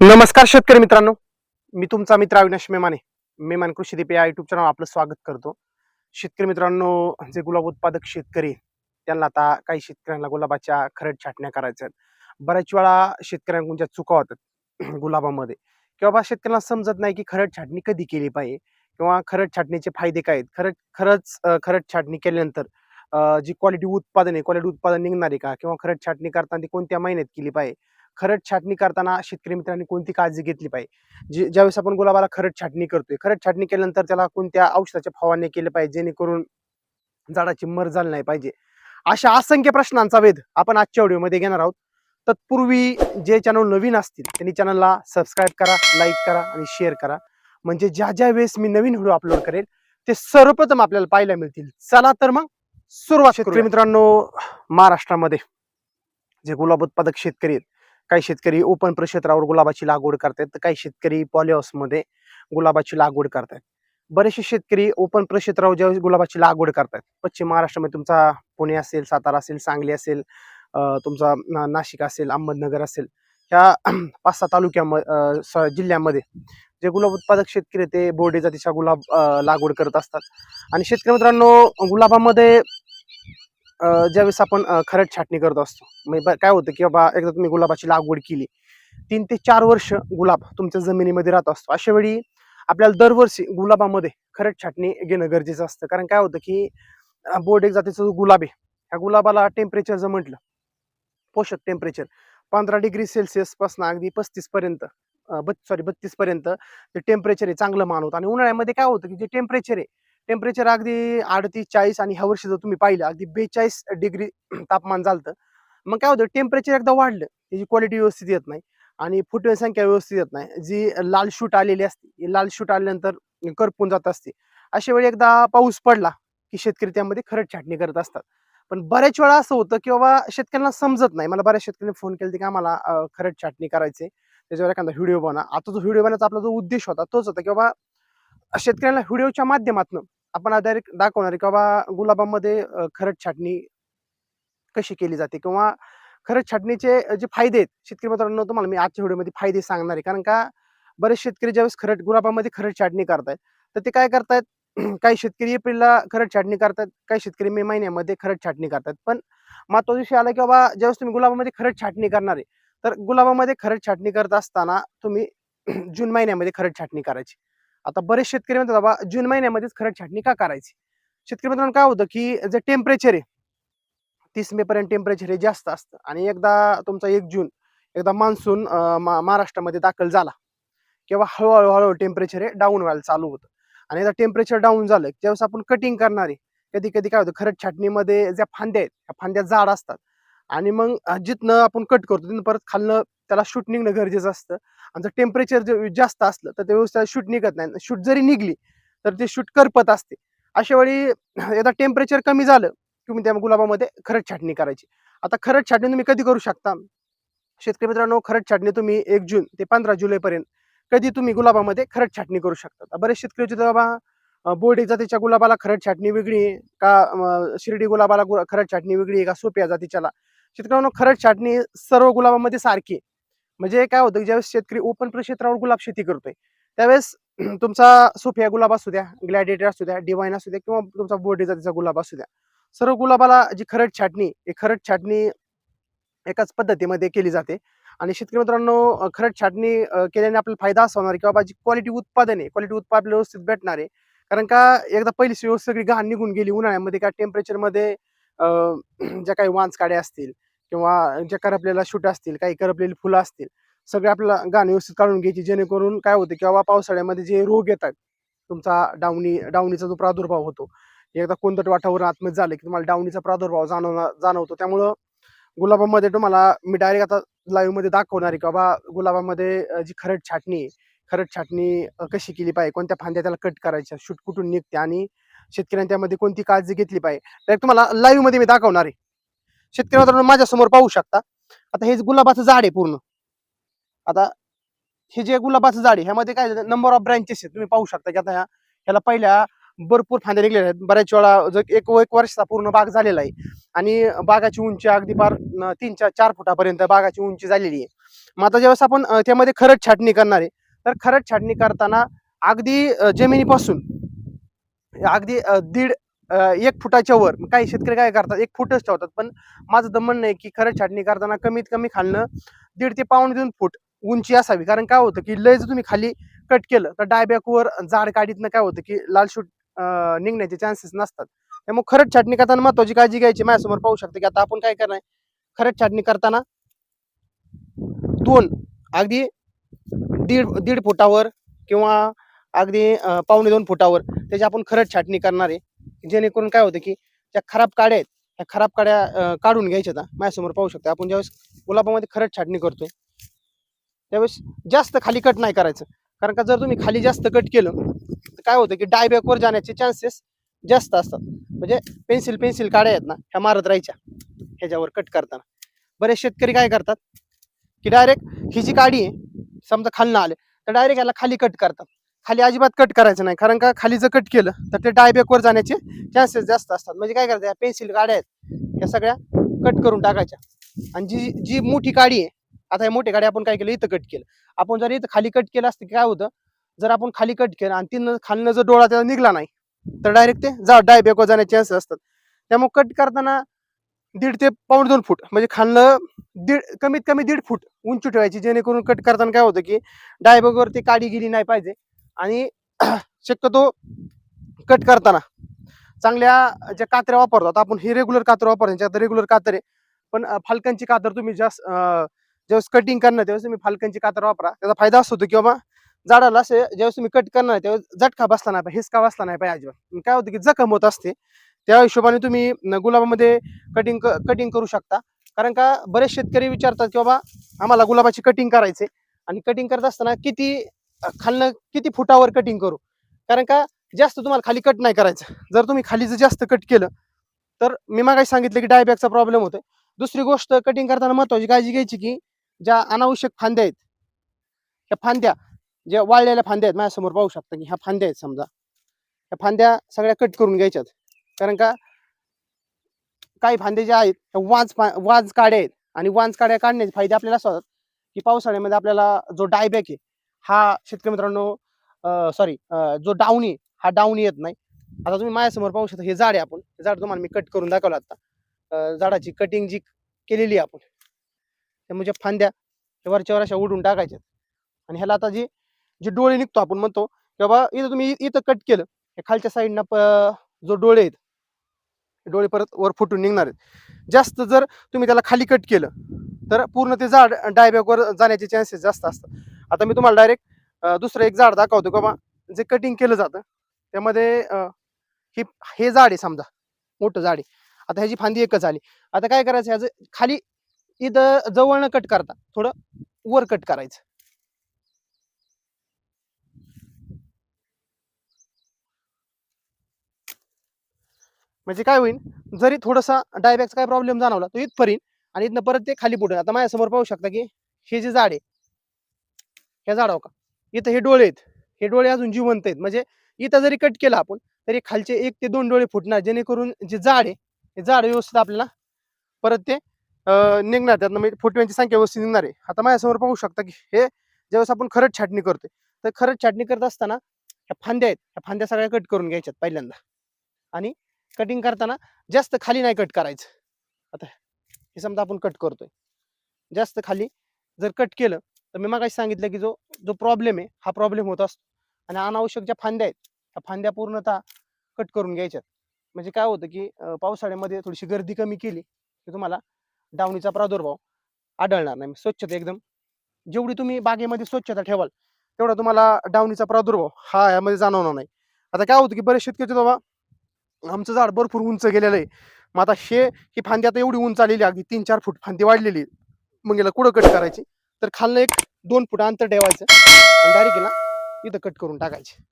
नमस्कार शेतकरी मित्रांनो. मी तुमचा मित्र अविनाश मेमाने. मेमान कृषी या युट्यूब चॅनल आपलं स्वागत करतो. शेतकरी मित्रांनो जे गुलाब उत्पादक शेतकरी त्यांना आता काही शेतकऱ्यांना गुलाबाच्या खरड छाटण्या करायच्या आहेत बऱ्याच वेळा शेतकऱ्यांच्या चुका होतात गुलाबामध्ये. किंवा बा शेतकऱ्यांना समजत नाही की खरड छाटणी कधी केली पाहिजे किंवा खरड छाटणीचे फायदे काय आहेत. खरड खरंच खरट खरड छाटणी केल्यानंतर जी क्वालिटी उत्पादन आहे क्वालिटी उत्पादन निघणार आहे का? किंवा खरड छाटणी करताना ती कोणत्या महिन्यात केली पाहिजे? खरड छाटणी करताना शेतकरी मित्रांनी कोणती काळजी घेतली पाहिजे? जे ज्यावेळेस आपण गुलाबाला खरड छाटणी करतोय खरड छाटणी केल्यानंतर त्याला कोणत्या औषधाच्या फवारणी केले पाहिजे जेणेकरून झाडाची मर झाली नाही पाहिजे? अशा असंख्य प्रश्नांचा वेध आपण आजच्या व्हिडिओमध्ये घेणार आहोत. तत्पूर्वी जे चॅनल नवीन असतील त्यांनी चॅनलला सबस्क्राईब करा लाईक करा आणि शेअर करा. म्हणजे ज्या ज्या वेळेस मी नवीन व्हिडिओ अपलोड करेल ते सर्वप्रथम आपल्याला पाहायला मिळतील. चला तर मग सुरुवात मित्रांनो महाराष्ट्रामध्ये जे गुलाब उत्पादक शेतकरी आहेत काही शेतकरी ओपन प्रक्षेत्रावर गुलाबाची लागवड करतात तर काही शेतकरी पॉलिहाऊसमध्ये गुलाबाची लागवड करतात बरेचसे शेतकरी ओपन प्रक्षेत्रावर ज्यावेळेस गुलाबाची लागवड करतात पश्चिम महाराष्ट्रामध्ये तुमचा पुणे असेल सातारा असेल सांगली असेल तुमचा ना- नाशिक असेल अहमदनगर असेल ह्या पाच सहा तालुक्यामध्ये जिल्ह्यामध्ये जे गुलाब उत्पादक शेतकरी ते बोर्डे जातीच्या गुलाब लागवड करत असतात. आणि शेतकरी मित्रांनो गुलाबामध्ये ज्यावेळेस आपण अं, खरड छाटणी करत असतो. म्हणजे काय होतं की बाबा एकदा तुम्ही गुलाबाची लागवड केली तीन ते चार वर्ष गुलाब तुमच्या जमिनीमध्ये राहत असतो. अशा वेळी आपल्याला दरवर्षी गुलाबामध्ये खरट छाटणी घेणं गरजेचं असतं. कारण काय होतं की बोर्ड एक जातीचा जो गुलाब आहे ह्या गुलाबाला टेम्परेचर जर म्हटलं पोषक टेम्परेचर पंधरा डिग्री सेल्सिअसपासून अगदी पस्तीस पर्यंत सॉरी बत्तीस पर्यंत ते टेम्परेचर आहे चांगलं मानवतं आणि उन्हाळ्यामध्ये काय होतं की जे टेम्परेचर आहे टेम्परेचर अगदी अडतीस चाळीस आणि ह्या वर्षी जर तुम्ही पाहिलं अगदी बेचाळीस डिग्री तापमान झालं मग काय होतं टेम्परेचर एकदा वाढलं त्याची क्वालिटी व्यवस्थित येत नाही आणि फुटवे संख्या व्यवस्थित येत नाही. जी लाल शूट आलेली असते लाल शूट आल्यानंतर करपून जात असते. अशा वेळी एकदा पाऊस पडला की शेतकरी त्यामध्ये खरंच छाटणी करत असतात. पण बऱ्याच वेळा असं होतं की बाबा शेतकऱ्यांना समजत नाही. मला बऱ्याच शेतकऱ्यांनी फोन केला की आम्हाला खरंच छाटणी करायचे त्याच्यावर एखादा व्हिडिओ बना आता जो व्हिडिओ बनायचा आपला जो उद्देश होता तोच होता की बाबा शेतकऱ्यांना व्हिडिओच्या माध्यमातून आपण डायरेक्ट दाखवणार आहे बाबा गुलाबामध्ये अं, खरड छाटणी कशी केली जाते किंवा खरड छाटणीचे जे फायदे आहेत शेतकरी मित्रांनो तुम्हाला मी आजच्या व्हिडिओमध्ये फायदे सांगणार आहे. कारण का बरेच शेतकरी ज्यावेळेस खरट गुलाबामध्ये खरड छाटणी करतायत तर ते काय करतायत? काही शेतकरी एप्रिलला खरड छाटणी करतात काही शेतकरी मे महिन्यामध्ये खरड छाटणी करतात. पण महत्त्वाचा विषय आला की बाबा ज्यावेळेस तुम्ही गुलाबामध्ये खरड छाटणी करणार आहे तर गुलाबामध्ये खरड छाटणी करत असताना तुम्ही जून महिन्यामध्ये खरड छाटणी करायची. आता बरेच शेतकरी म्हणतात बाबा जून महिन्यामध्येच खरड छाटणी का करायची? शेतकरी मित्रांनो काय होतं की जे टेम्परेचर आहे तीस मे पर्यंत टेम्परेचर हे जास्त असतं. आणि एकदा तुमचा एक जून एकदा मान्सून महाराष्ट्रामध्ये दाखल झाला किंवा हळूहळू हळूहळू टेम्परेचर हे डाऊन व्हायला चालू होतं. आणि एकदा टेम्परेचर डाऊन झालं की ज्यावेळेस आपण कटिंग करणारे कधी कधी काय होतं खरंच छाटणीमध्ये ज्या फांद्या आहेत त्या फांद्या जाड असतात. आणि मग जिथनं आपण कट करतो तिथं परत खालनं त्याला शूट निघणं गरजेचं असतं. आणि जर टेम्परेचर जर जास्त असलं तर ते व्यवस्थित शूट निघत नाही. शूट जरी निघली तर ते शूट करपत असते. अशा वेळी एकदा टेम्परेचर कमी झालं की तुम्ही त्या गुलाबामध्ये खरंच छाटणी करायची. आता खरंच छाटणी तुम्ही कधी करू शकता? शेतकरी मित्रांनो खरंच छाटणी तुम्ही एक जून ते पंधरा जुलैपर्यंत कधी तुम्ही गुलाबामध्ये खरंच छाटणी करू शकता? बरेच शेतकरी होते बाबा बोर्डी जातीच्या गुलाबाला खरड छाटणी वेगळी का शिर्डी गुलाबाला गु- खरड छाटणी वेगळी का सोप्या जातीच्याला? शेतकऱ्यांनो खरंच छाटणी सर्व गुलाबामध्ये सारखी म्हणजे काय होतं ज्यावेळेस शेतकरी ओपन क्षेत्रावर गुलाब शेती करतोय त्यावेळेस तुमचा सोफिया गुलाब असू द्या ग्लॅडिएटर असू द्या डिवाईन असू द्या किंवा तुमचा बोर्डी जातीचा गुलाब असू द्या सर्व गुलाबाला जी खरड छाटणी खरट खरड छाटणी एकाच पद्धतीमध्ये केली जाते. आणि शेतकरी मित्रांनो अं, खरड छाटणी केल्याने आपल्याला फायदा असा होणार की बाबा जी क्वालिटी उत्पादन आहे क्वालिटी उत्पादन व्यवस्थित भेटणार आहे. कारण का एकदा पहिली व्यवस्थित सगळी घाण निघून गेली उन्हाळ्यामध्ये काय टेम्परेचरमध्ये ज्या काही वांस काड्या असतील किंवा ज्या करपलेल्या शूट असतील काही करपलेली फुलं असतील सगळे आपल्याला गाण व्यवस्थित काढून घ्यायची जेणेकरून काय होतं की बाबा पावसाळ्यामध्ये जे रोग येतात तुमचा डावणी डावणीचा जो प्रादुर्भाव होतो एकदा कोणतं वाटावर आतमध्ये झालं की तुम्हाला डावणीचा प्रादुर्भाव जाणवणार जाणवतो. त्यामुळं गुलाबामध्ये तुम्हाला मी डायरेक्ट आता लाईव्हमध्ये दाखवणार आहे की बाबा गुलाबामध्ये जी खरड छाटणी आहे, खरड छाटणी कशी केली पाहिजे कोणत्या फांद्या त्याला कट करायच्या शूट कुठून निघते आणि शेतकऱ्यांनी त्यामध्ये कोणती काळजी घेतली पाहिजे. डायरेक्ट तुम्हाला लाईव्हमध्ये मी दाखवणार आहे. शेतकरी मित्रांनो माझ्यासमोर पाहू शकता. आता हे गुलाबाचं झाड आहे पूर्ण. आता हे जे गुलाबाचं झाड आहे ह्यामध्ये काय नंबर ऑफ ब्रँचेस आहेत. तुम्ही पाहू शकता की आता ह्या- ह्याला पहिल्या भरपूर फांद्या निघलेल्या आहेत. बऱ्याच वेळा जर एक एक वर्षाचा पूर्ण बाग झालेला आहे. आणि बागाची उंची अगदी फार तीन चार चार फुटापर्यंत बागाची उंची झालेली आहे. मग आता ज्यावेळेस आपण त्यामध्ये खरड छाटणी करणार आहे तर खरड छाटणी करताना अगदी जमिनीपासून अगदी दीड एक फुटाच्या वर. काही शेतकरी काय करतात एक फुटच ठेवतात. पण माझं तर म्हणणं आहे की खरं छाटणी करताना कमीत कमी खालणं दीड ते पावणे दोन फूट उंची असावी. कारण काय होतं की लय जर तुम्ही खाली कट केलं तर डायबॅकवर जाड काढीतनं काय होतं की लाल शूट निघण्याचे चान्सेस नसतात. त्यामुळे खरंच छाटणी करताना महत्वाची काळजी घ्यायची. माझ्यासमोर पाहू शकते की आता आपण काय करणार खरंच छाटणी करताना दोन अगदी दीड दीड फुटावर किंवा अगदी पावणे दोन फुटावर त्याची आपण खरंच छाटणी करणार आहे. जेणेकरून काय होतं की त्या खराब काड्या आहेत ह्या खराब काड्या काढून घ्यायच्या आता माझ्यासमोर पाहू शकता. आपण ज्यावेळेस गुलाबामध्ये खरंच छाटणी करतोय त्यावेळेस जास्त खाली कट नाही करायचं. कारण का जर तुम्ही खाली जास्त कट केलं तर काय होतं की डायबॅकवर जाण्याचे चान्सेस जास्त असतात. म्हणजे पेन्सिल पेन्सिल काड्या आहेत ना ह्या मारत राहायच्या ह्याच्यावर कट करताना. बरेच शेतकरी काय करतात की डायरेक्ट ही जी काडी आहे समजा खालनं आले तर डायरेक्ट याला खाली कट करतात. खाली अजिबात कट करायचं नाही. कारण का खाली जर कट केलं तर ते डायबॅकवर जाण्याचे चान्सेस जास्त असतात. म्हणजे काय करतात पेन्सिल गाड्या आहेत या सगळ्या कट करून टाकायच्या. आणि जी जी मोठी काडी आहे आता हे मोठी गाडी आपण काय केलं इथं कट केलं. आपण जर इथं खाली कट केलं असतं की काय होतं जर आपण खाली कट केलं आणि तिनं खालनं जर डोळा त्याला निघला नाही तर डायरेक्ट ते जा डायबॅकवर जाण्याचे चान्सेस असतात. त्यामुळे कट करताना दीड ते पाऊण दोन फूट म्हणजे खालनं दीड कमीत कमी दीड फूट उंची ठेवायची जेणेकरून कट करताना काय होतं की डायबॅकवर ती काडी गेली नाही पाहिजे. आणि शक्यतो कट करताना. चांगल्या ज्या कात्र्या वापरतो आपण ही रेग्युलर कात्र वापरतो रेग्युलर कात्रे. पण फालकांची कातर तुम्ही जास्त ज्यावेळेस कटिंग करणार त्यावेळेस तुम्ही फालकांची कातर वापरा. त्याचा फायदा असतो की बाबा झाडाला असे ज्यावेळेस तुम्ही कट करणार त्यावेळेस झटका बसला नाही पाहिजे हिसका बसला नाही पाहिजे अजिबात. काय होतं की जखम होत असते. त्या हिशोबाने तुम्ही गुलाबामध्ये कटिंग कटिंग करू शकता. कारण का बरेच शेतकरी विचारतात की बाबा आम्हाला गुलाबाची कटिंग करायचे आणि कटिंग करत असताना किती खालनं किती फुटावर कटिंग करू? कारण का जास्त तुम्हाला खाली कट नाही करायचं. जर तुम्ही खाली जर जास्त कट केलं तर मी मागाशी सांगितलं की डायबॅकचा प्रॉब्लेम होतोय. दुसरी गोष्ट कटिंग करताना महत्वाची काळजी घ्यायची की ज्या अनावश्यक फांद्या आहेत ह्या फांद्या ज्या वाळलेल्या फांद्या आहेत माझ्यासमोर पाहू शकता की ह्या फांद्या आहेत समजा. ह्या फांद्या सगळ्या कट करून घ्यायच्यात. कारण का काही फांदे ज्या आहेत ह्या वाज वाज काड्या आहेत. आणि वाज काड्या काढण्याचे फायदे आपल्याला असं होतात की पावसाळ्यामध्ये आपल्याला जो डायबॅक आहे हा शेतकरी मित्रांनो सॉरी जो डाऊनी हा डावणी येत नाही. आता तुम्ही माझ्यासमोर पाहू शकता हे झाड आहे आपण. हे झाड तुम्हाला मी कट करून दाखवलं आता. झाडाची कटिंग जी केलेली आहे आपण त्यामुळे म्हणजे फांद्या हे वरच्यावर अशा उडून टाकायच्या. आणि ह्याला आता जी जे डोळे निघतो आपण म्हणतो की बाबा इथं तुम्ही इथं कट केलं हे खालच्या साईडनं जो डोळे आहेत हे डोळे परत वर फुटून निघणार आहेत. जास्त जर तुम्ही त्याला खाली कट केलं तर पूर्ण ते झाड डायबॅकवर जाण्याचे चान्सेस जास्त असतात. आता मी तुम्हाला डायरेक्ट दुसरं एक झाड दाखवतो का बाबा जे कटिंग केलं जातं. त्यामध्ये ही हे हे झाड आहे समजा मोठं झाड आहे. आता ह्याची फांदी एकच आली आता काय करायचं ह्याचं खाली इथं जवळनं कट करता थोडं वर कट करायचं. म्हणजे काय होईल जरी थोडासा डायबॅकचा काय प्रॉब्लेम जाणवला तो इथपर्यंत आणि इथनं परत ते खाली पुढे. आता माझ्यासमोर पाहू शकता की हे जे झाड आहे ह्या झाडावर का? इथं हे डोळे आहेत. हे डोळे अजून जिवंत आहेत. म्हणजे इथं जरी कट केला आपण तरी खालचे एक ते दोन डोळे फुटणार. जेणेकरून जे झाड आहे हे झाड व्यवस्थित आपल्याला परत ते निघणार. त्यातनं म्हणजे फुटव्यांची संख्या व्यवस्थित निघणार आहे. आता माझ्यासमोर पाहू शकता की हे ज्यावेळेस आपण खरंच छाटणी करतोय तर खरंच छाटणी करत असताना ह्या फांद्या आहेत. ह्या फांद्या सगळ्या कट करून घ्यायच्यात पहिल्यांदा. आणि कटिंग करताना जास्त खाली नाही कट करायचं. आता हे समजा आपण कट करतोय. जास्त खाली जर कट केलं तर मी मागाशी सांगितलं की जो जो प्रॉब्लेम आहे हा प्रॉब्लेम होत असतो. आणि अनावश्यक ज्या फांद्या आहेत त्या फांद्या पूर्णतः कट करून घ्यायच्यात. म्हणजे काय होतं की पावसाळ्यामध्ये थोडीशी गर्दी कमी केली की तुम्हाला डावणीचा प्रादुर्भाव आढळणार नाही. स्वच्छता एकदम जेवढी तुम्ही बागेमध्ये स्वच्छता ठेवाल तेवढा तुम्हाला डावणीचा प्रादुर्भाव हा यामध्ये जाणवणार नाही. आता काय होतं की बरेच शेतकरी बाबा आमचं झाड भरपूर उंच गेलेलं आहे. मग आता शे ही फांदी आता एवढी उंच आलेली अगदी तीन चार फूट फांदी वाढलेली मग याला कुठं कट करायची? तर खालनं एक दोन फूट अंतर ठेवायचं आणि डायरेक्ट ना इथं कट करून टाकायचे.